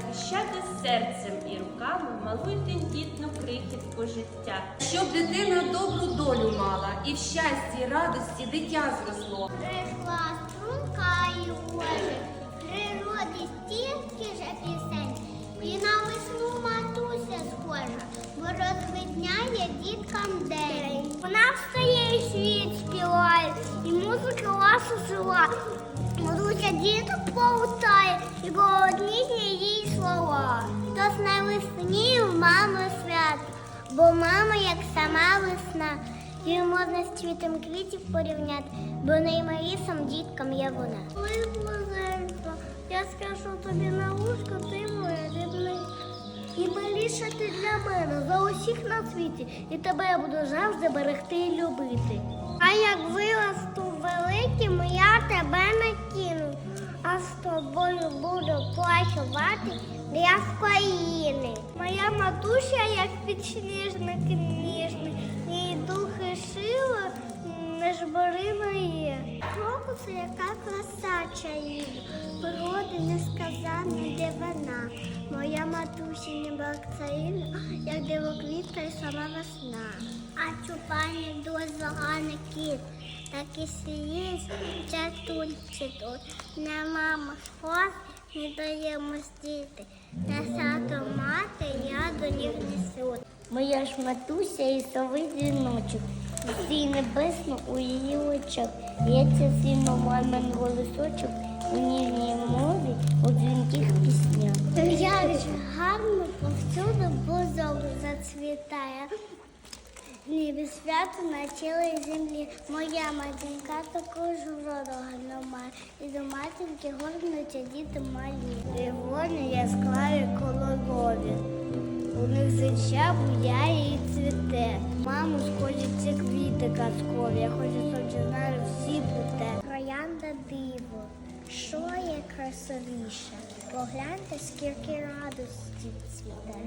захищати серцем і руками малу й тендітну крихітку життя. Щоб дитина добру долю мала і в щасті, і радості дитя зросло. Прийшла струнка і світ співає, і музика ласу жила. Матуся діток повтає, і голодні її слова. Тож на весні в мами свят, бо мама як сама весна. Її можна з цвітом квітів порівняти, бо наймалішим діткам є вона. За усіх на світі, і тебе я буду завжди берегти і любити. А як виросту великим, я тебе не кину, а з тобою буду плачувати для країни. Моя матуся, як підсніжник ніжний, її духи шила, не жбориною. Крокуси, яка краса природи несказанна. Моя матуся не бакцаїна, як дивоквітка і сама весна. А чупані дозвоганий кіт, так і сієць, чатульці тут. Не мама сход, не даємо діти. На саду мати я до них несу. Моя ж матуся і совий дзвіночок, Всі небесно у її очах. Б'ється сильно мамин голосочок у ніжній мові, у дзвінких повсюду бузок зацвітає. Небі свято на цілій землі. Моя матінка також ворога має. І до матінки горнуться діти малі. І вони яскраві кологові. У них життя буяє і цвіте. Маму сходяться квіти казкові. Я хочу, щоб ти всі про те. Троянда диво, що є красивіше. Погляньте, скільки радості цвіте.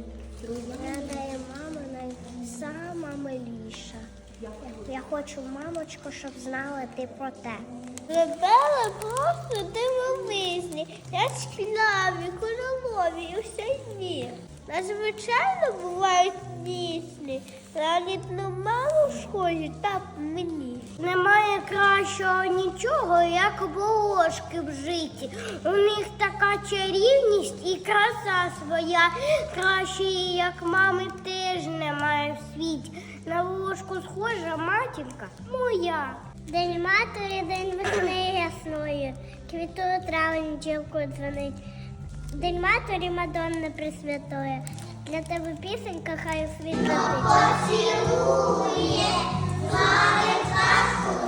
Радає мама найсама миліша. Я хочу, мамочко, щоб знала ти про те. Любила просто дивовижні, шкляві, кольорові і все дні. Надзвичайно бувають ніжні, на рідну маму схожі та мені. Немає кращого нічого, як волошки в житті. У них така чарівність і краса своя. Кращої, як мами, теж немає в світі. На волошку схожа матінка моя. День матері, день весни ясної, квітує травень дівкою дзвонить. День матері Мадонни Пресвятої. Для тебе пісенька хай світ летить. Поцілує, мами казку